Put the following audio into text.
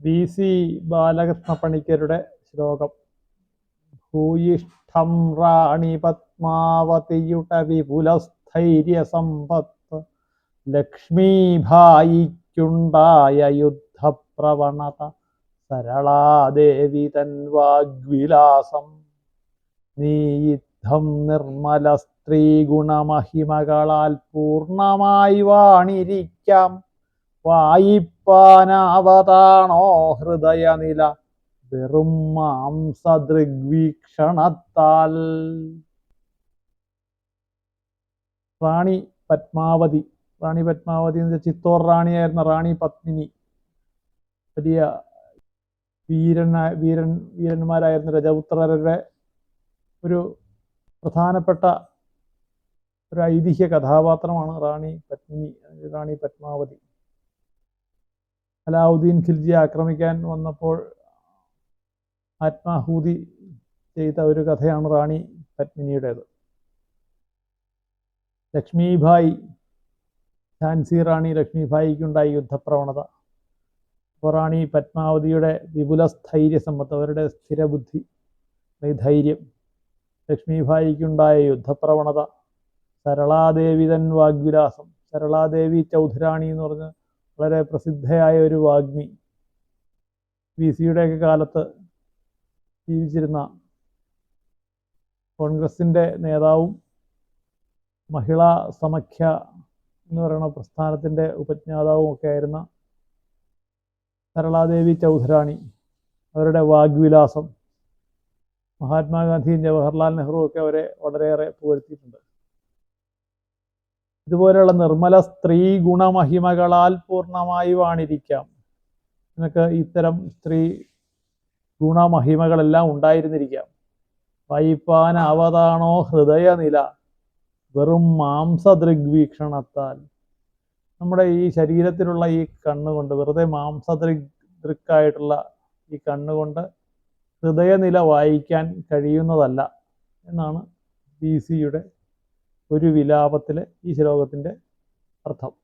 B C Balakrishna പണിക്കരുടെ ശ്ലോകം. ഭൂയിഷ്ഠം റാണി പത്മാവതിയുട വിപുലസ്ഥൈര്യ സമ്പത്ത് ലക്ഷ്മീഭായിക്കുണ്ടായ യുദ്ധപ്രവണത സരളാദേവി തൻ വാഗ്വിലാസം. നീ യുദ്ധം നിർമ്മല സ്ത്രീ ഗുണമഹിമകളാൽ പൂർണമായി വാണിരിക്കാം. വായിപ്പാനാവതാണോ ഹൃദയനില? വെറും മാംസദൃഗ്വീക്ഷണത്താൽ. റാണി പത്മാവതി. റാണി പത്മാവതി എന്ന് വെച്ചാൽ ചിത്തോർ റാണിയായിരുന്ന റാണി പത്മിനി. വലിയ വീരന വീരൻ വീരന്മാരായിരുന്ന രജപുത്രരുടെ ഒരു പ്രധാനപ്പെട്ട ഒരു ഐതിഹ്യ കഥാപാത്രമാണ് റാണി പത്മിനി റാണി പത്മാവതി. അലാവുദ്ദീൻ ഖിൽജി ആക്രമിക്കാൻ വന്നപ്പോൾ ആത്മാഹൂതി ചെയ്ത ഒരു കഥയാണ് റാണി പത്മിനിയുടേത്. ലക്ഷ്മീഭായി ഝാൻസി റാണി ലക്ഷ്മിഭായിക്കുണ്ടായ യുദ്ധപ്രവണത റാണി പത്മാവതിയുടെ വിപുല സ്ഥൈര്യ സമ്പത്ത് അവരുടെ സ്ഥിരബുദ്ധി ധൈര്യം ലക്ഷ്മിഭായിക്കുണ്ടായ യുദ്ധപ്രവണത സരളാദേവി തൻ വാഗ്വിലാസം സരളാദേവി ചൗധരാണി എന്ന് പറഞ്ഞ് വളരെ പ്രസിദ്ധയായ ഒരു വാഗ്മി. വി സിയുടെയൊക്കെ കാലത്ത് ജീവിച്ചിരുന്ന കോൺഗ്രസിന്റെ നേതാവും മഹിളാ സമഖ്യ എന്ന് പറയുന്ന പ്രസ്ഥാനത്തിന്റെ ഉപജ്ഞാതാവും ഒക്കെ ആയിരുന്ന സരളാദേവി ചൗധരാണി. അവരുടെ വാഗ്വിലാസം മഹാത്മാഗാന്ധിയും ജവഹർലാൽ നെഹ്റുവും ഒക്കെ അവരെ വളരെയേറെ പുകഴ്ത്തിയിട്ടുണ്ട്. ഇതുപോലെയുള്ള നിർമ്മല സ്ത്രീ ഗുണമഹിമകളാൽ പൂർണമായി വാണിരിക്കാം. നിനക്ക് ഇത്തരം സ്ത്രീ ഗുണമഹിമകളെല്ലാം ഉണ്ടായിരുന്നിരിക്കാം. വൈപ്പാനാവതാണോ ഹൃദയനില? വെറും മാംസദൃഗ്വീക്ഷണത്താൽ. നമ്മുടെ ഈ ശരീരത്തിലുള്ള ഈ കണ്ണുകൊണ്ട് വെറുതെ മാംസദൃഗ് ദൃക്കായിട്ടുള്ള ഈ കണ്ണുകൊണ്ട് ഹൃദയനില വായിക്കാൻ കഴിയുന്നതല്ല എന്നാണ് ബി സിയുടെ ഒരു വിലാപത്തിലെ ഈ ശ്ലോകത്തിന്റെ അർത്ഥം.